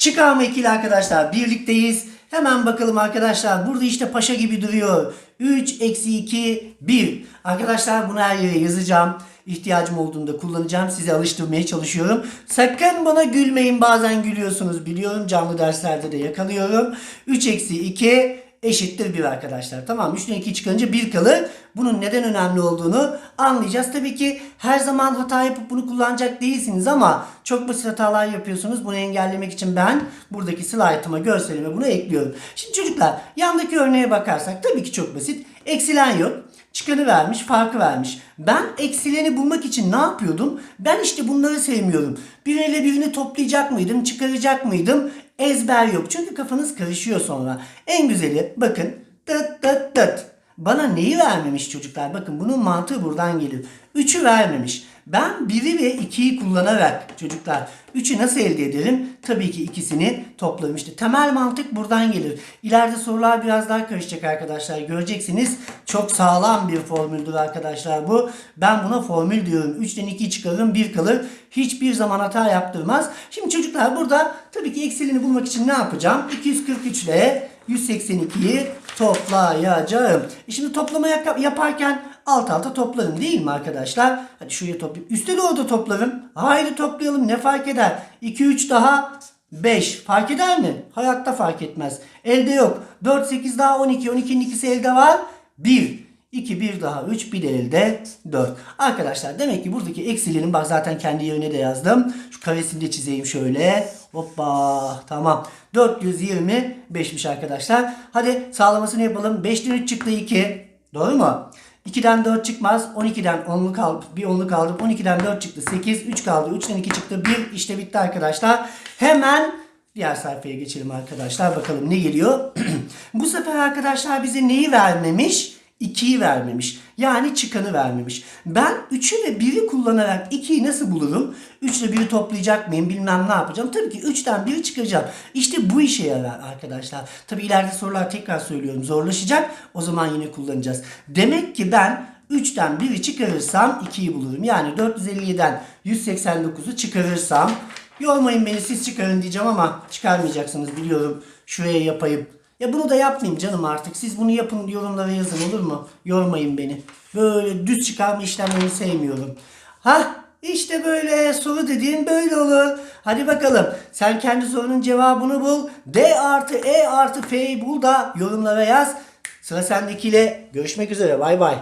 Çıkarma ikili arkadaşlar birlikteyiz. Hemen bakalım arkadaşlar. Burada işte paşa gibi duruyor. 3 eksi 2 1. Arkadaşlar bunu her yere yazacağım. İhtiyacım olduğunda kullanacağım. Sizi alıştırmaya çalışıyorum. Sakın bana gülmeyin. Bazen gülüyorsunuz. Biliyorum canlı derslerde de yakalıyorum. 3 eksi 2 eşittir 1 arkadaşlar. Tamam 3'ten 2 çıkınca 1 kalır. Bunun neden önemli olduğunu anlayacağız. Tabii ki her zaman hata yapıp bunu kullanacak değilsiniz ama çok basit hatalar yapıyorsunuz. Bunu engellemek için ben buradaki slaytıma, görselime bunu ekliyorum. Şimdi çocuklar yandaki örneğe bakarsak tabii ki çok basit. Eksilen yok. Çıkanı vermiş, farkı vermiş. Ben eksileni bulmak için ne yapıyordum? Ben işte bunları sevmiyorum. Biriyle birini toplayacak mıydım, çıkaracak mıydım? Ezber yok. Çünkü kafanız karışıyor sonra. En güzeli bakın. Tıt tıt tıt. Bana neyi vermemiş çocuklar? Bakın bunun mantığı buradan gelir. 3'ü vermemiş. Ben 1'i ve 2'yi kullanarak çocuklar 3'ü nasıl elde ederim? Tabii ki ikisini toplarım. İşte temel mantık buradan gelir. İleride sorular biraz daha karışacak arkadaşlar. Göreceksiniz. Çok sağlam bir formüldür arkadaşlar bu. Ben buna formül diyorum. 3'ten 2'yi çıkarırım 1 kalır. Hiçbir zaman hata yaptırmaz. Şimdi çocuklar burada tabii ki eksilini bulmak için ne yapacağım? 243 ile 182'yi toplayacağım. E şimdi toplama yap- yaparken alt alta toplarım değil mi arkadaşlar? Hadi şuraya toplayayım. Üste doğru da toplarım. Haydi toplayalım ne fark eder? 2 3 daha 5 fark eder mi? Hayatta fark etmez. Elde yok. 4 8 daha 12. 12'nin ikisi elde var. 1 2 1 daha 3 bir de elde 4. Arkadaşlar demek ki buradaki eksilerin bak zaten kendi yerine de yazdım. Şu karesini de çizeyim şöyle. Hoppa tamam. 425'miş arkadaşlar. Hadi sağlamasını yapalım. 5'ten 3 çıktı 2. Doğru mu? 2'den 4 çıkmaz. 12'den 10'luk aldım. Bir 10'luk aldım. 12'den 4 çıktı. 8. 3 kaldı. 3'ten 2 çıktı. 1 işte bitti arkadaşlar. Hemen diğer sayfaya geçelim arkadaşlar. Bakalım ne geliyor. Bu sefer arkadaşlar bize neyi vermemiş? 2'yi vermemiş. Yani çıkanı vermemiş. Ben 3'ü ve 1'i kullanarak 2'yi nasıl bulurum? 3 ile 1'i toplayacak mıyım? Bilmem ne yapacağım. Tabii ki 3'ten 1'i çıkaracağım. İşte bu işe yarar arkadaşlar. Tabii ileride sorular tekrar söylüyorum zorlaşacak. O zaman yine kullanacağız. Demek ki ben 3'ten 1'i çıkarırsam 2'yi bulurum. Yani 457'den 189'u çıkarırsam yormayın beni siz çıkarın diyeceğim ama çıkarmayacaksınız biliyorum. Şuraya yapayım. Ya bunu da yapmayayım canım artık. Siz bunu yapın yorumlara yazın olur mu? Yormayın beni. Böyle düz çıkarma işlemlerini sevmiyorum. Ha işte böyle soru dediğin böyle olur. Hadi bakalım. Sen kendi sorunun cevabını bul. D artı E artı F'yi bul da yorumlara yaz. Sıra sendekiyle görüşmek üzere. Bay bay.